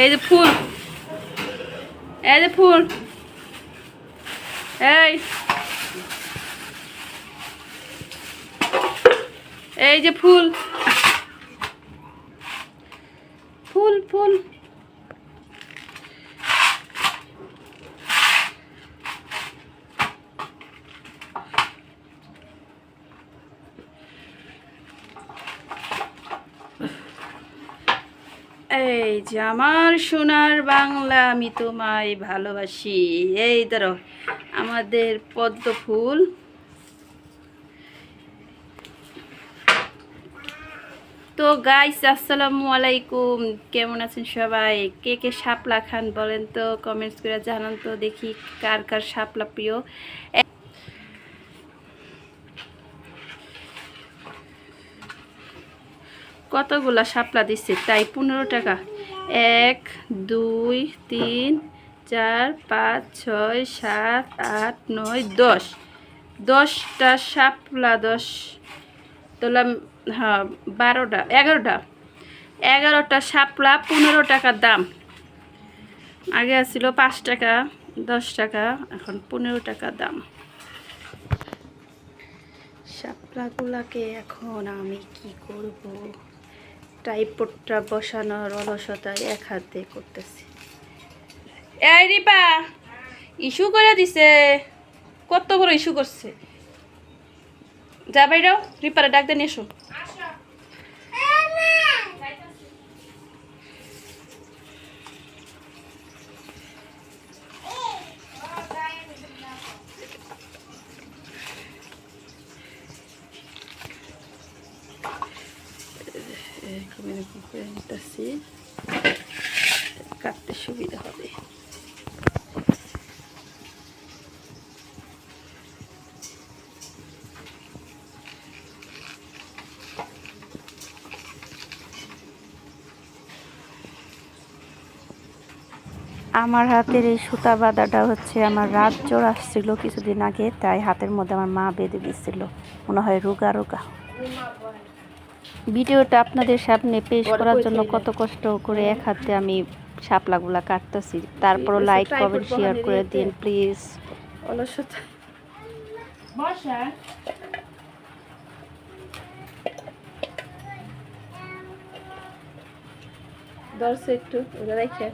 এই যে ফুল। এই যে ফুল। এই। এই যে ফুল ফুল ফুল এই যে আমার সোনার বাংলা আমি তোমায় ভালোবাসি। এই ধরো, আমাদের পদ্ম ফুল। তো গাইস আসসালামু আলাইকুম। কেমন আছেন সবাই? কে কে শাপলা খান বলেন তো কমেন্টস করে জানান তো দেখি কার কার শাপলা প্রিয়। কতগুলা শাপলা দিচ্ছে তাই পনেরো টাকা। এক, দুই, তিন, চার, পাঁচ, ছয়, সাত, আট, নয়, দশ। দশটা শাপলা, দশ তোলাম হ্যাঁ বারোটা, এগারোটা। এগারোটা শাপলা, পনেরো টাকা দাম। আগে ছিল পাঁচ টাকা, দশ টাকা, এখন পনেরো টাকা দাম। শাপলাগুলাকে এখন আমি কি করব? টাইপটা বসানোর অলসতায় এক হাতে করতেছি। এই রিপা, ইস্যু করে দিছে। কত বড় ইস্যু করছে? যা বাইরাও রিপারে ডাক দেন এসো। এরকম এরকম করে নিতেছি কাটতে সুবিধা হবে। আমার হাতের এই সুতা বাঁধাটা হচ্ছে আমার রাত জ্বর আসছিল কিছুদিন আগে, তাই হাতের মধ্যে আমার মা বেঁধে দিচ্ছিল মনে হয় রোগা রোগা। ভিডিওটা আপনাদের সামনে পেশ করার জন্য কত কষ্ট করে এক হাতে আমি শাপলাগুলা কাটতেছি। তারপরও লাইক কমেন্ট শেয়ার করে দিন প্লিজ অলসতা। দশ একটু ওরা রেখে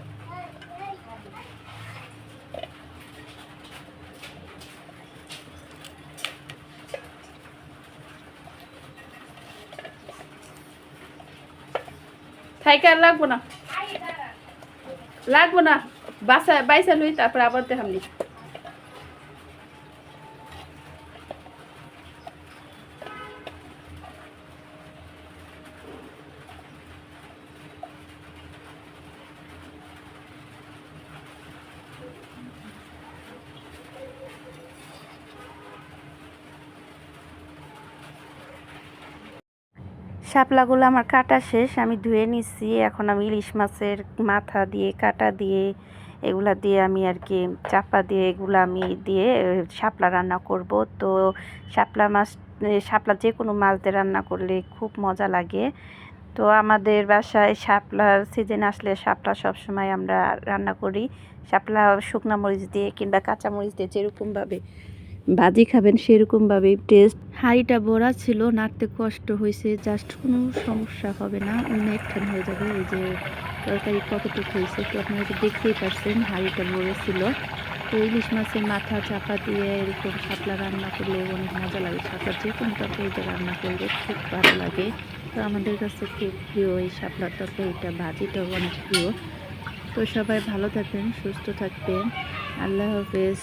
থাইকে আর লাগবো না। লাগবো না। বাসা বাইসা লই তারপর আবার দেখামনি শাপলাগুলো আমার কাটা শেষ, আমি ধুয়ে নিচ্ছি এখন আমি ইলিশ মাছের মাথা দিয়ে, কাটা দিয়ে, এগুলা দিয়ে আমি আর কি চাপা দিয়ে এগুলো আমি দিয়ে শাপলা রান্না করব। তো শাপলা মাছ শাপলা যে কোনো মাছ দিয়ে রান্না করলে খুব মজা লাগে। তো আমাদের বাসায় শাপলার সিজন আসলে শাপলা সবসময় আমরা রান্না করি। শাপলা শুকনা মরিচ দিয়ে কিংবা কাঁচা মরিচ দিয়ে যেরকমভাবে ভাজি খাবেন সেরকমভাবে টেস্ট হাঁড়িটা বড়া ছিল, নাড়তে কষ্ট হয়েছে জাস্ট কোনো সমস্যা হবে না একখান হয়ে যাবে, এই যে তরকারি কতটুকু হয়েছে তো আপনারা তো দেখতেই পারছেন, হাঁড়িটা ভরে ছিল। তো ইলিশ মাছের মাথা চাপা দিয়ে এরকম শাপলা রান্না করলে অনেক মজা লাগে, শাপলা যে কোনো তরকারিতে রান্না করলে খুব ভালো লাগে। তো আমাদের কাছে খুব প্রিয় এই শাপলার তরকারিটা ভাজিটাও অনেক প্রিয়। তো সবাই ভালো থাকবেন, সুস্থ থাকবেন, আল্লাহ হাফেজ।